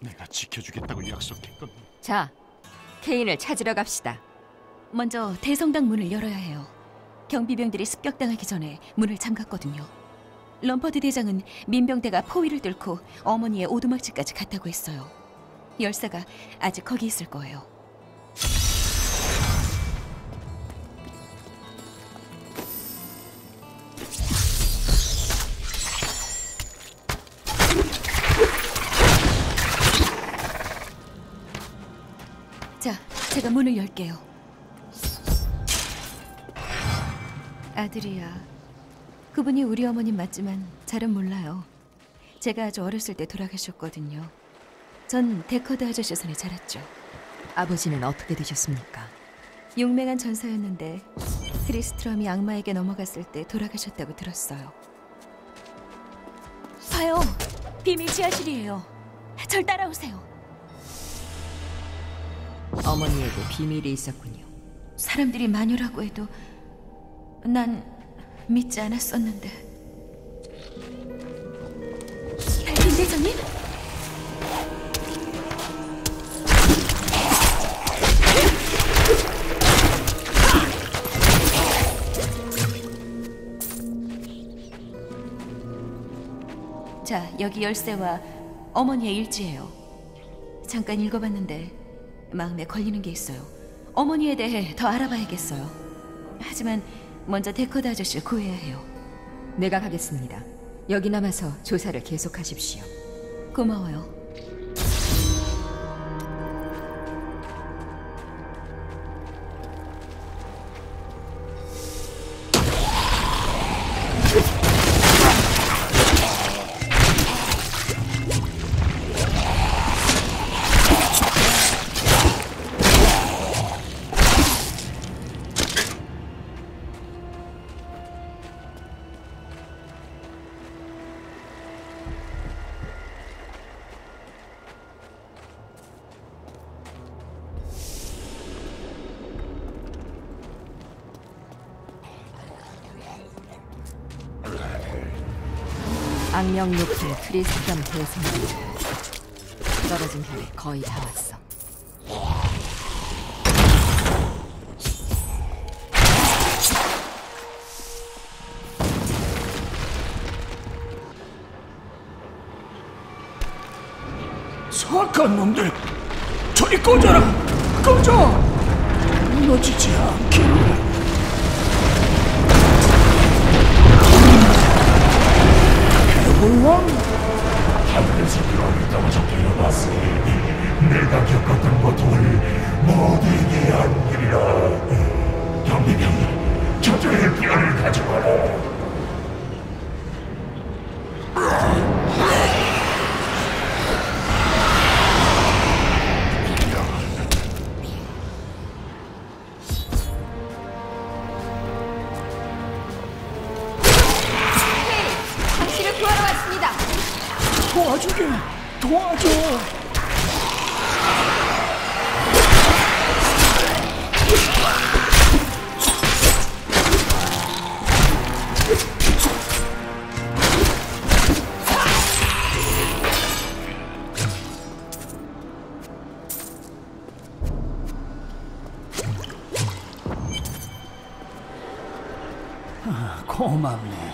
내가 지켜주겠다고 약속했거든. 자, 케인을 찾으러 갑시다. 먼저 대성당 문을 열어야 해요. 경비병들이 습격당하기 전에 문을 잠갔거든요. 럼퍼드 대장은 민병대가 포위를 뚫고 어머니의 오두막집까지 갔다고 했어요. 열사가 아직 거기 있을 거예요. 제가 문을 열게요. 아들이야. 그분이 우리 어머님 맞지만 잘은 몰라요. 제가 아주 어렸을 때 돌아가셨거든요. 전 데커드 아저씨 손에 자랐죠. 아버지는 어떻게 되셨습니까? 용맹한 전사였는데 트리스트럼이 악마에게 넘어갔을 때 돌아가셨다고 들었어요. 봐요. 비밀 지하실이에요. 절 따라오세요. 어머니에게 비밀이 있었군요. 사람들이 마녀라고 해도 난 믿지 않았었는데. 김 대장님? 자, 여기 열쇠와 어머니의 일지예요. 잠깐 읽어봤는데 마음에 걸리는 게 있어요. 어머니에 대해 더 알아봐야겠어요. 하지만 먼저 데커드 아저씨를 구해야 해요. 내가 가겠습니다. 여기 남아서 조사를 계속하십시오. 고마워요. 악령 높은 크리스탄 대성 떨어진 별에 거의 다 왔어. 사악한 놈들, 저리 꺼져라! 꺼져! 무너지지 않기를. 도와주게! 도와줘! 아, 고맙네.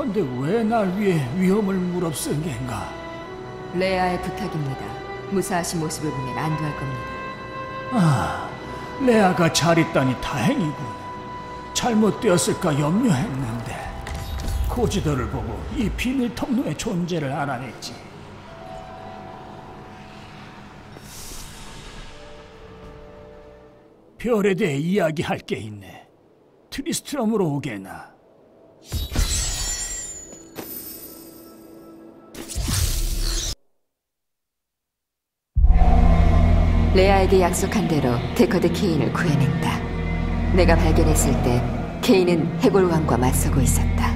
근데 왜 날 위해 위험을 무릅쓴 겐가? 레아의 부탁입니다. 무사하신 모습을 보면 안도할 겁니다. 아, 레아가 잘 있다니 다행이군. 잘못되었을까 염려했는데 고지도를 보고 이 비밀 통로의 존재를 알아냈지. 별에 대해 이야기할 게 있네. 트리스트럼으로 오게나. 레아에게 약속한 대로 데커드 케인을 구해냈다. 내가 발견했을 때 케인은 해골왕과 맞서고 있었다.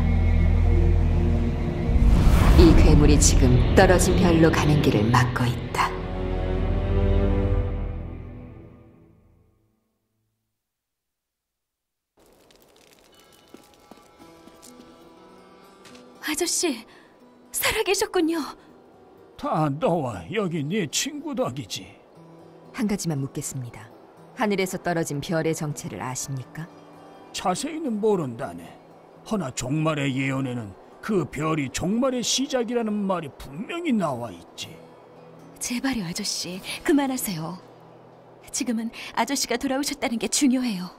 이 괴물이 지금 떨어진 별로 가는 길을 막고 있다. 아저씨, 살아계셨군요. 다 너와 여기 네 친구 덕이지. 한 가지만 묻겠습니다. 하늘에서 떨어진 별의 정체를 아십니까? 자세히는 모른다네. 허나 종말의 예언에는 그 별이 종말의 시작이라는 말이 분명히 나와 있지. 제발요, 아저씨. 그만하세요. 지금은 아저씨가 돌아오셨다는 게 중요해요.